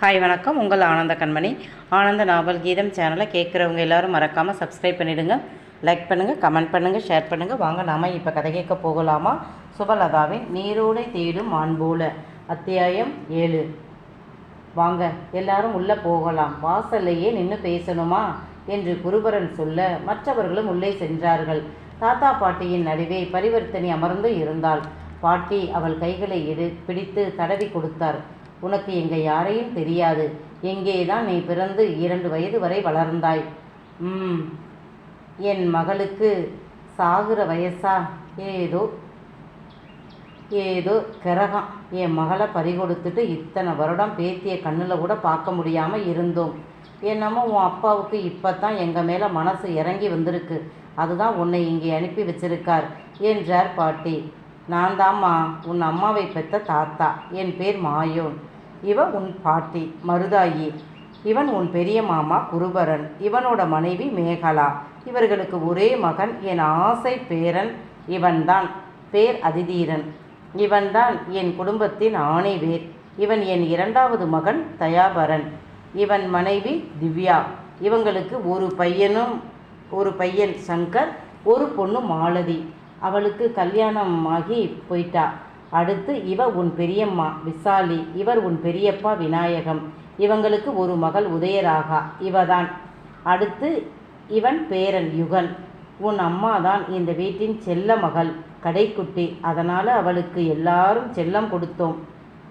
Hi வணக்கம். உங்கள் ஆனந்த கண்மணி. ஆனந்த நாவல் கீதம் சேனலை கேட்குறவங்க எல்லாரும் மறக்காமல் சப்ஸ்கிரைப் பண்ணிவிடுங்க லைக் பண்ணுங்கள் கமெண்ட் பண்ணுங்கள் ஷேர் பண்ணுங்கள் வாங்க நாம் இப்போ கதை கேட்க போகலாமா? சுபலதாவின் நீரோடை தேடும் மாண்போல அத்தியாயம் ஏழு. வாங்க எல்லாரும் உள்ளே போகலாம். வாசல்லையே நின்று பேசணுமா? என்று குருபரன் சொல்ல மற்றவர்களும் உள்ளே சென்றார்கள். தாத்தா பாட்டியின் நடுவே பரிவர்த்தனை அமர்ந்து இருந்தாள். பாட்டி அவள் கைகளை எடு பிடித்து தடவி கொடுத்தார். உனக்கு எங்கே யாரையும் தெரியாது. எங்கே தான் நீ பிறந்து இரண்டு வயது வரை வளர்ந்தாய்? ம் என் மகளுக்கு சாகுற வயசா? ஏதோ ஏதோ கிரகம். என் மகளை பறிகொடுத்துட்டு இத்தனை வருடம் பேத்திய கண்ணில் கூட பார்க்க முடியாமல் இருந்தோம். என்னமோ உன் அப்பாவுக்கு இப்போ தான் எங்கள் மேலே மனசு இறங்கி வந்திருக்கு. அதுதான் உன்னை இங்கே அனுப்பி வச்சிருக்கார் என்றார் பாட்டி. நான் தாம்மா உன் அம்மாவை பெற்ற தாத்தா. என் பேர் மாயோன். இவ உன் பாட்டி மருதாயி. இவன் உன் பெரிய மாமா குருபரன் இவனோட மனைவி மேகலா. இவர்களுக்கு ஒரே மகன் என் ஆசை பேரன் இவன்தான். பேர் அதிதீரன். இவன்தான் என் குடும்பத்தின் ஆணைவேர். இவன் என் இரண்டாவது மகன் தயாபரன். இவன் மனைவி திவ்யா. இவங்களுக்கு ஒரு பையனும் ஒரு பையன் சங்கர் ஒரு பொண்ணு மாலதி. அவளுக்கு கல்யாணம் ஆகி போயிட்டா. அடுத்து இவ உன் பெரியம்மா விசாலி இவர் உன் பெரியப்பா விநாயகம். இவங்களுக்கு ஒரு மகள் உதயராகா. இவதான். அடுத்து இவன் பேரன் யுகன். உன் அம்மா தான் இந்த வீட்டின் செல்ல மகள் கடைக்குட்டி. அதனால் அவளுக்கு எல்லாரும் செல்லம் கொடுத்தோம்.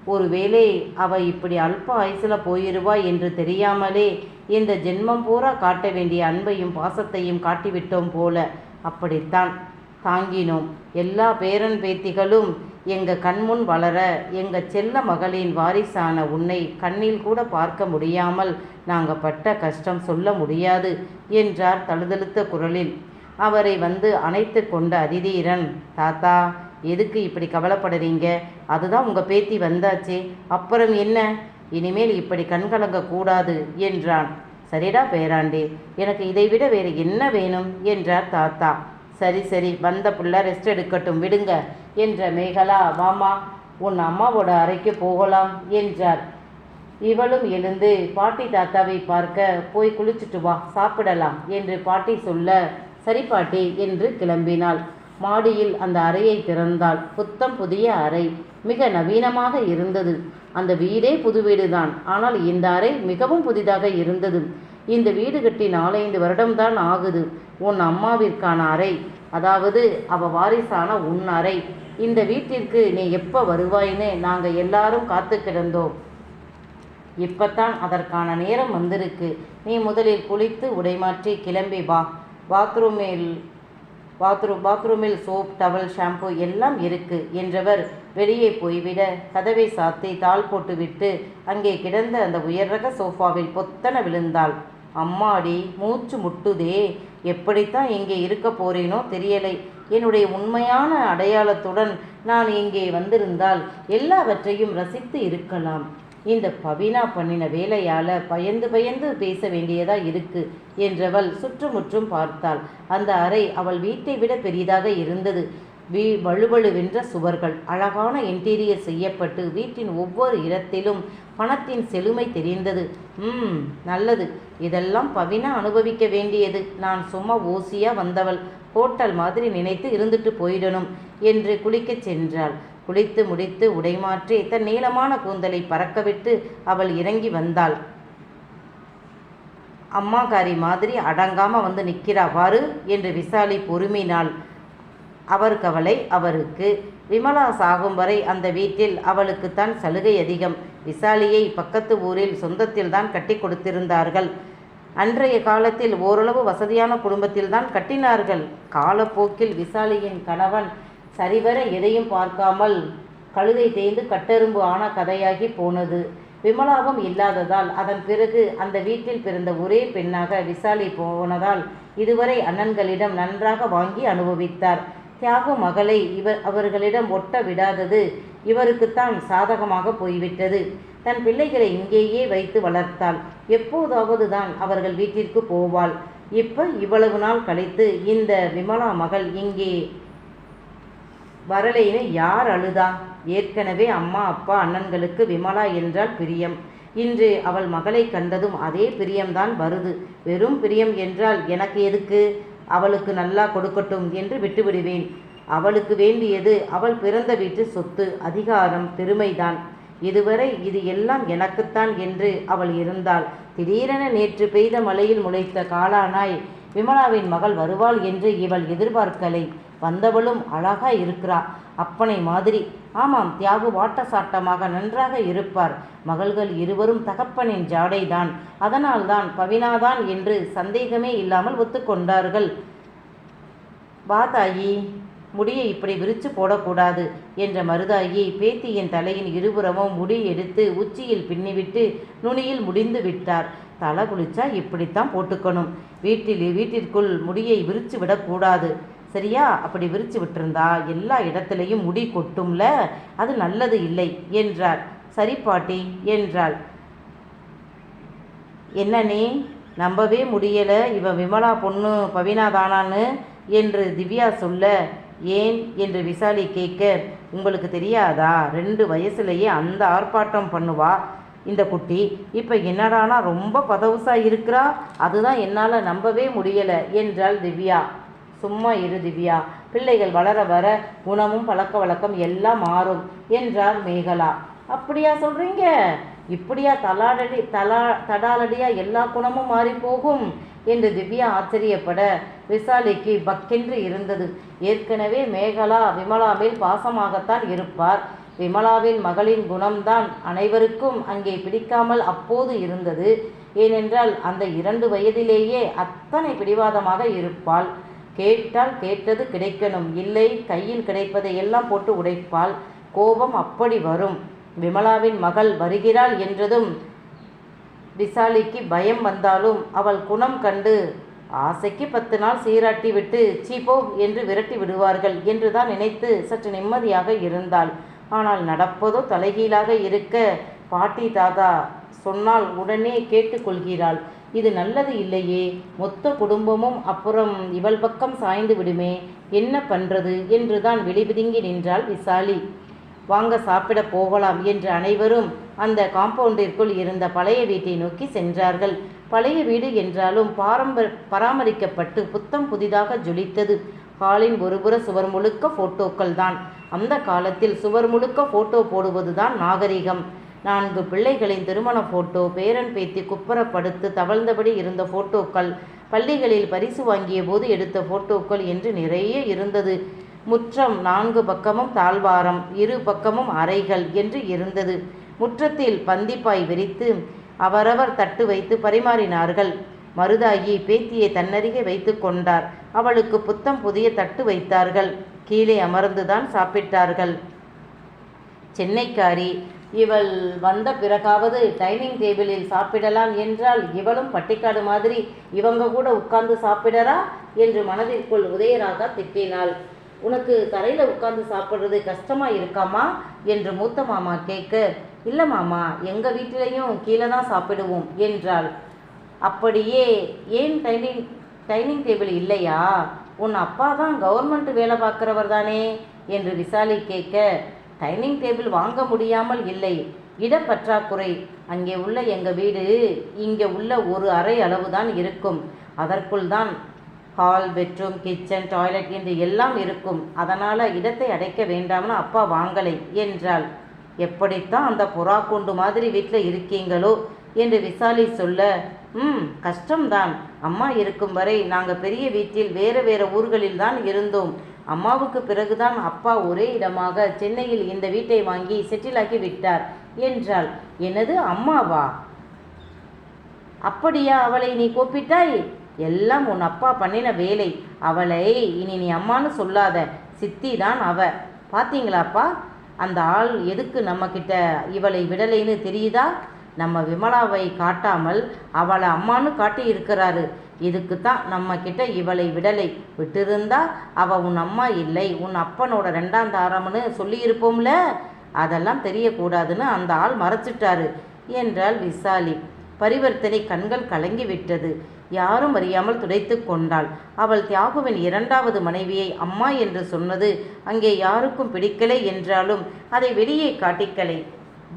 ஒருவேளை அவ இப்படி அல்ப ஆயுசில் போயிருவா என்று தெரியாமலே இந்த ஜென்மம் பூரா காட்ட வேண்டிய அன்பையும் பாசத்தையும் காட்டிவிட்டோம் போல. அப்படித்தான். தாங்கினோம். எல்லா பேரன் பேத்திகளும் எங்கள் கண்முன் வளர எங்கள் செல்ல மகளின் வாரிசான உன்னை கண்ணில் கூட பார்க்க முடியாமல் நாங்கள் பட்ட கஷ்டம் சொல்ல முடியாது என்றார் தழுதழுத்த குரலில். அவரை வந்து அணைத்து கொண்ட அதிதீரன் தாத்தா எதுக்கு இப்படி கவலைப்படுறீங்க? அதுதான் உங்கள் பேத்தி வந்தாச்சே அப்புறம் என்ன? இனிமேல் இப்படி கண்கலங்க கூடாது என்றான். சரிடா பேராண்டி எனக்கு இதைவிட வேறு என்ன வேணும்? என்றார் தாத்தா. சரி சரி வந்த புள்ள ரெஸ்ட் எடுக்கட்டும் விடுங்க என்ற மேகலா வாமா உன் அம்மாவோட அறைக்கு போகலாம் என்றார் இவளும் எழுந்து பாட்டி தாத்தாவை பார்க்க போய் குளிச்சுட்டு வா சாப்பிடலாம் என்று பாட்டி சொல்ல சரி பாட்டி என்று கிளம்பினாள். மாடியில் அந்த அறையை திறந்தாள். புத்தம் புதிய அறை மிக நவீனமாக இருந்தது. அந்த வீடே புது வீடுதான். ஆனால் இந்த அறை மிகவும் புதிதாக இருந்தது. இந்த வீடு கட்டி நாலைந்து வருடம்தான் ஆகுது. உன் அம்மாவிற்கான அறை அதாவது அவ வாரிசான உன் அறை. இந்த வீட்டிற்கு நீ எப்போ வருவாய்ன்னு நாங்கள் எல்லாரும் காத்து கிடந்தோம். இப்பத்தான் அதற்கான நேரம் வந்திருக்கு. நீ முதலில் குளித்து உடைமாற்றி கிளம்பி வா. பாத்ரூமில் பாத்ரூம் பாத்ரூமில் சோப் டவல் ஷாம்பு எல்லாம் இருக்கு என்றவர் வெளியே போய்விட கதவை சாத்தி தாள் போட்டுவிட்டு அங்கே கிடந்த அந்த உயர் ரக சோஃபாவில் பொத்தன விழுந்தாள். அம்மாடி மூச்சு முட்டுதே எப்படித்தான் இங்கே இருக்க போறேனோ தெரியலை. என்னுடைய உண்மையான அடையாளத்துடன் நான் இங்கே வந்திருந்தால் எல்லாவற்றையும் ரசித்து இருக்கலாம். இந்த பவினா பண்ணின வேலையால் பயந்து பயந்து பேச வேண்டியதா இருக்கு என்றவள் சுற்றுமுற்றும் பார்த்தாள். அந்த அறை அவள் வீட்டை விட பெரிதாக இருந்தது. வீ வலுவழுவென்ற சுவர்கள். அழகான இன்டீரியர் செய்யப்பட்டு வீட்டின் ஒவ்வொரு இடத்திலும் பணத்தின் செழுமை தெரிந்தது. ம் நல்லது. இதெல்லாம் பவினா அனுபவிக்க வேண்டியது. நான் சும்மா ஓசியா வந்தவள். ஹோட்டல் மாதிரி நினைத்து இருந்துட்டு போயிடணும் என்று குளிக்கச் சென்றாள். குளித்து முடித்து உடைமாற்றி தன் நீளமான கூந்தலை பறக்கவிட்டு அவள் இறங்கி வந்தாள். அம்மாக்காரி மாதிரி அடங்காம வந்து நிற்கிறா வாரு என்று விசாலி பொறுமினாள். அவர் கவலை அவருக்கு. விமலா சாகும் வரை அந்த வீட்டில் அவளுக்குத்தான் சலுகை அதிகம். விசாலியை பக்கத்து ஊரில் சொந்தத்தில் தான் கட்டி கொடுத்திருந்தார்கள். அன்றைய காலத்தில் ஓரளவு வசதியான குடும்பத்தில் தான் கட்டினார்கள். காலப்போக்கில் விசாலியின் கணவன் சரிவர எதையும் பார்க்காமல் கழுதை தேய்ந்து கட்டெரும்பு ஆன கதையாகி போனது. விமலாவும் இல்லாததால் அதன் பிறகு அந்த வீட்டில் பிறந்த ஒரே பெண்ணாக விசாலி போனதால் இதுவரை அண்ணன்களிடம் நன்றாக வாங்கி அனுபவித்தார். தியாகு மகளை இவர் அவர்களிடம் ஒட்ட விடாதது இவருக்குத்தான் சாதகமாக போய்விட்டது. தன் பிள்ளைகளை இங்கேயே வைத்து வளர்த்தாள். எப்போதாவது தான் அவர்கள் வீட்டிற்கு போவாள். இப்போ இவ்வளவு நாள் கழித்து இந்த விமலா மகள் இங்கே வரலைன்னு யார் அழுதா? ஏற்கனவே அம்மா அப்பா அண்ணன்களுக்கு விமலா என்றால் பிரியம். இன்று அவள் மகளை கண்டதும் அதே பிரியம்தான் வருது. வெறும் பிரியம் என்றால் எனக்கு எதுக்கு? அவளுக்கு நல்லா கொடுக்கட்டும் என்று விட்டுவிடுவேன். அவளுக்கு வேண்டியது அவள் பிறந்த வீட்டு சொத்து அதிகாரம் பெருமைதான். இதுவரை இது எல்லாம் எனக்குத்தான் என்று அவள் இருந்தாள். திடீரென நேற்று பெய்த மழையில் முளைத்த காளானாய் விமலாவின் மகள் வருவாள் என்று இவள் எதிர்பார்க்கலை. வந்தவளும் அழகா இருக்கிறா. அப்பனை மாதிரி. ஆமாம் தியாகு வாட்ட சாட்டமாக நன்றாக இருப்பார். மகள்கள் இருவரும் தகப்பனின் ஜாடைதான். அதனால்தான் பவினாதான் என்று சந்தேகமே இல்லாமல் ஒத்துக்கொண்டார்கள். வா தாயி முடியை இப்படி விரிச்சு போடக்கூடாது என்ற மருதாயி பேத்தியின் தலையின் இருபுறமும் முடி எடுத்து உச்சியில் பின்னிவிட்டு நுனியில் முடிந்து விட்டார். தலை குளிச்சா இப்படித்தான் போட்டுக்கணும். வீட்டில் வீட்டிற்குள் முடியை விரிச்சு விடக்கூடாது. சரியா? அப்படி விரிச்சு விட்டிருந்தா எல்லா இடத்துலையும் முடி கொட்டும்ல? அது நல்லது இல்லை என்றார் சரி பாட்டி என்றாள். என்ன நீ? நம்பவே முடியல. இவ விமலா பொண்ணு பவினா தானான்னு என்று திவ்யா சொல்ல ஏன்? என்று விசாலி கேட்க உங்களுக்கு தெரியாதா? ரெண்டு வயசுலயே அந்த ஆர்ப்பாட்டம் பண்ணுவா. இந்த குட்டி இப்போ என்னடானா ரொம்ப பதவுசாக இருக்கிறா? அதுதான் என்னால் நம்பவே முடியலை என்றாள் திவ்யா. சும்மா இரு திவ்யா பிள்ளைகள் வளர வர குணமும் பழக்க வழக்கம் எல்லாம் மாறும் என்றார் மேகலா. அப்படியா சொல்கிறீங்க இப்படியா தலாடடி தலா தடாலடியாக எல்லா குணமும் மாறி போகும் என்று திவ்யா ஆச்சரியப்பட விசாலிக்கு பக்கென்று இருந்தது. ஏற்கனவே மேகலா விமலா மேல் பாசமாகத்தான் இருப்பார். விமலாவின் மகளின் குணம்தான் அனைவருக்கும் அங்கே பிடிக்காமல் அப்போது இருந்தது. ஏனென்றால் அந்த இரண்டு வயதிலேயே அத்தனை பிடிவாதமாக இருப்பாள். கேட்டால் கேட்டது கிடைக்கணும். இல்லை கையில் கிடைப்பதை எல்லாம் போட்டு உடைப்பாள். கோபம் அப்படி வரும். விமலாவின் மகள் வருகிறாள் என்றதும் விசாலிக்கு பயம் வந்தாலும் அவள் குணம் கண்டு ஆசைக்கு பத்து நாள் சீராட்டி விட்டு சீப்போ என்று விரட்டி விடுவார்கள் என்றுதான் நினைத்து சற்று நிம்மதியாக இருந்தாள். ஆனால் நடப்பதோ தலைகீழாக இருக்க பாட்டி தாதா சொன்னால் உடனே கேட்டுக்கொள்கிறாள். இது நல்லது இல்லையே மொத்த குடும்பமும் அப்புறம் இவள் பக்கம் சாய்ந்து விடுமே என்ன பண்றது என்றுதான் வெளிபிதுங்கி நின்றாள் விசாலி. வாங்க சாப்பிட போகலாம் என்று அனைவரும் அந்த காம்பவுண்டிற்குள் இருந்த பழைய வீட்டை நோக்கி சென்றார்கள். பழைய வீடு என்றாலும் பாரம்பர பராமரிக்கப்பட்டு புத்தம் புதிதாக ஜொலித்தது. ஹாலின் ஒருபுற சுவர் முழுக்க ஃபோட்டோக்கள் தான். அந்த காலத்தில் சுவர் முழுக்க ஃபோட்டோ போடுவது தான் நாகரிகம். நான்கு பிள்ளைகளின் திருமண ஃபோட்டோ பேரன் பேத்தி குப்புறப்படுத்து தவழ்ந்தபடி இருந்த ஃபோட்டோக்கள் பள்ளிகளில் பரிசு வாங்கிய போது எடுத்த ஃபோட்டோக்கள் என்று நிறைய இருந்தது. முற்றம் நான்கு பக்கமும் தாழ்வாரம் இரு பக்கமும் அறைகள் என்று இருந்தது. முற்றத்தில் பந்திப்பாய் விரித்து அவரவர் தட்டு வைத்து பரிமாறினார்கள். மருதாகி பேத்தியை தன்னருகே வைத்து கொண்டார். அவளுக்கு புத்தம் புதிய தட்டு வைத்தார்கள். கீழே அமர்ந்துதான் சாப்பிட்டார்கள். சென்னைக்காரி இவள் வந்த பிறகாவது டைனிங் டேபிளில் சாப்பிடலாம் என்றால் இவளும் பட்டிக்காடு மாதிரி இவங்க கூட உட்கார்ந்து சாப்பிடறா? என்று மனதிற்குள் உதயராகா திட்டினாள். உனக்கு தரையில் உட்கார்ந்து சாப்பிட்றது கஷ்டமா இருக்காமா என்று மூத்த மாமா கேட்க இல்லை மாமா எங்கள் வீட்டிலையும் கீழே தான் சாப்பிடுவோம் என்றாள். அப்படியே ஏன் டைனிங் டைனிங் டேபிள் இல்லையா? உன் அப்பா தான் கவர்மெண்ட் வேலை பார்க்குறவர் தானே? என்று விசாலி கேட்க டைனிங் டேபிள் வாங்க முடியாமல் இல்லை. இடப்பற்றாக்குறை அங்கே உள்ள எங்கள் வீடு இங்கே உள்ள ஒரு அறை அளவு தான் இருக்கும். அதற்குள் தான் ஹால் பெட்ரூம் கிச்சன் டாய்லெட் என்று எல்லாம் இருக்கும். அதனால் இடத்தை அடைக்க வேண்டாம்னு அப்பா வாங்கலை என்றாள். எப்படித்தான் அந்த புறா கூண்டு மாதிரி வீட்டில் இருக்கீங்களோ? என்று விசாலி சொல்ல ம் கஷ்டம்தான். அம்மா இருக்கும் வரை நாங்கள் பெரிய வீட்டில் வேறு வேறு ஊர்களில் தான் இருந்தோம். அம்மாவுக்கு பிறகுதான் அப்பா ஒரே இடமாக சென்னையில் இந்த வீட்டை வாங்கி செட்டிலாக்கி விட்டார் என்றாள். எனது அம்மாவா? அப்படியா அவளை நீ கூப்பிட்டாய்? எல்லாம் உன் அப்பா பண்ணின வேலை. அவளை இனி நீ அம்மான்னு சொல்லாத. சித்தி தான் அவ. பாத்தீங்களாப்பா? அந்த ஆள் எதுக்கு நம்மக்கிட்ட இவளை விடலைன்னு தெரியுதா? நம்ம விமலாவை காட்டாமல் அவளை அம்மான்னு காட்டியிருக்கிறாரு. இதுக்கு தான் நம்ம கிட்ட இவளை விடலை. விட்டிருந்தா அவ உன் அம்மா இல்லை உன் அப்பனோட ரெண்டாம் தாரம்னு சொல்லியிருப்போம்ல? அதெல்லாம் தெரியக்கூடாதுன்னு அந்த ஆள் மறைச்சிட்டாரு என்றாள் விசாலி. பரிவர்த்தனை கண்கள் கலங்கி விட்டது. யாரும் அறியாமல் துடைத்து கொண்டாள். அவள் தியாகுவின் இரண்டாவது மனைவியை அம்மா என்று சொன்னது அங்கே யாருக்கும் பிடிக்கலை என்றாலும் அதை வெளியே காட்டிக்கலை.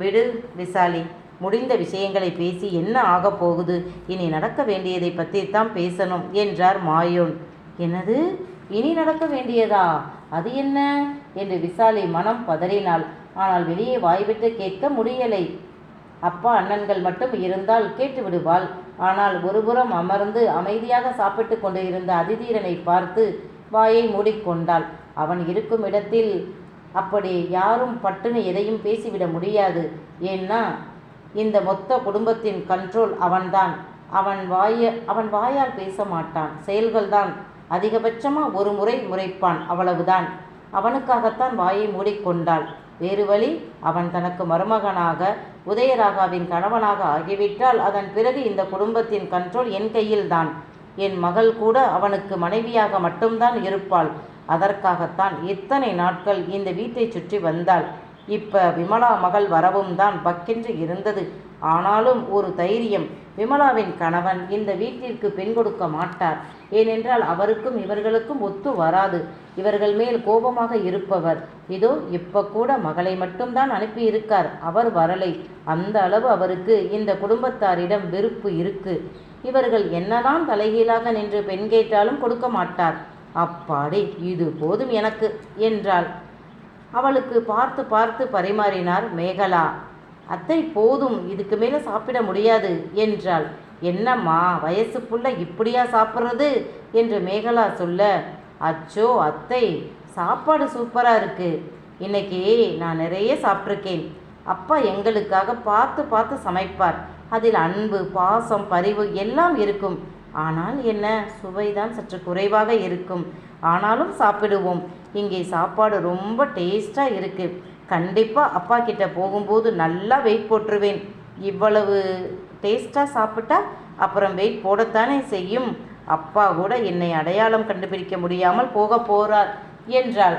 விடு விசாலி. முடிந்த விஷயங்களை பேசி என்ன ஆகப் போகுது? இனி நடக்க வேண்டியதை பற்றித்தான் பேசணும் என்றார் மாயோன். என்னது? இனி நடக்க வேண்டியதா? அது என்ன? என்று விசாலி மனம் பதறினாள். ஆனால் வெளியே வாய்விட்டு கேட்க முடியலை. அப்பா அண்ணன்கள் மட்டும் இருந்தால் கேட்டு விடுவாள். ஆனால் ஒருபுறம் அமர்ந்து அமைதியாக சாப்பிட்டு கொண்டு இருந்த அதிதீரனை பார்த்து வாயை மூடிக்கொண்டாள். அவன் இருக்கும் இடத்தில் அப்படி யாரும் பட்டுன்னு எதையும் பேசிவிட முடியாது. ஏன்னா இந்த மொத்த குடும்பத்தின் கண்ட்ரோல் அவன்தான். அவன் வாய அவன் வாயால் பேச மாட்டான் செயல்கள்தான் அதிகபட்சமாக ஒரு முறை முறைப்பான் அவ்வளவுதான். அவனுக்காகத்தான் வாயை மூடிக்கொண்டாள். வேறு வழி அவன் தனக்கு மருமகனாக உதயராகாவின் கணவனாக ஆகிவிட்டால் அதன் பிறகு இந்த குடும்பத்தின் கண்ட்ரோல் என் கையில்தான். என் மகள் கூட அவனுக்கு மனைவியாக மட்டும்தான் இருப்பாள். அதற்காகத்தான் இத்தனை நாட்கள் இந்த வீட்டை சுற்றி வந்தாள். இப்போ விமலா மகள் வரவும் தான் பக்கென்று இருந்தது. ஆனாலும் ஒரு தைரியம் விமலாவின் கணவன் இந்த வீட்டிற்கு பெண் கொடுக்க மாட்டார். ஏனென்றால் அவருக்கும் இவர்களுக்கும் ஒத்து வராது. இவர்கள் மேல் கோபமாக இருப்பவர். இதோ இப்ப கூட மகளை மட்டும்தான் அனுப்பி இருக்கார் அவர் வரலை. அந்த அளவு அவருக்கு இந்த குடும்பத்தாரிடம் வெறுப்பு இருக்கு. இவர்கள் என்னதான் தலைகீழாக நின்று பெண் கேட்டாலும் கொடுக்க மாட்டார். அப்பாடி இது போதும் எனக்கு என்றாள். அவளுக்கு பார்த்து பார்த்து பரிமாறினார் மேகலா அத்தை போதும் இதுக்கு மேலே சாப்பிட முடியாது என்றாள். என்னம்மா வயசு புள்ள இப்படியா சாப்பிட்றது? என்று மேகலா சொல்ல அச்சோ அத்தை சாப்பாடு சூப்பராக இருக்குது இன்னைக்கு நான் நிறைய சாப்பிட்ருக்கேன் அப்பா எங்களுக்காக பார்த்து பார்த்து சமைப்பார். அதில் அன்பு பாசம் பரிவு எல்லாம் இருக்கும். ஆனால் என்ன? சுவைதான் சற்று குறைவாக இருக்கும். ஆனாலும் சாப்பிடுவோம். இங்கே சாப்பாடு ரொம்ப டேஸ்டாக இருக்கு. கண்டிப்பாக அப்பா கிட்ட போகும்போது நல்லா வெயிட் போட்டுருவேன். இவ்வளவு டேஸ்ட்டாக சாப்பிட்டா அப்புறம் வெயிட் போடத்தானே செய்யும்? அப்பா கூட என்னை அடையாளம் கண்டுபிடிக்க முடியாமல் போக போகிறார் என்றாள்.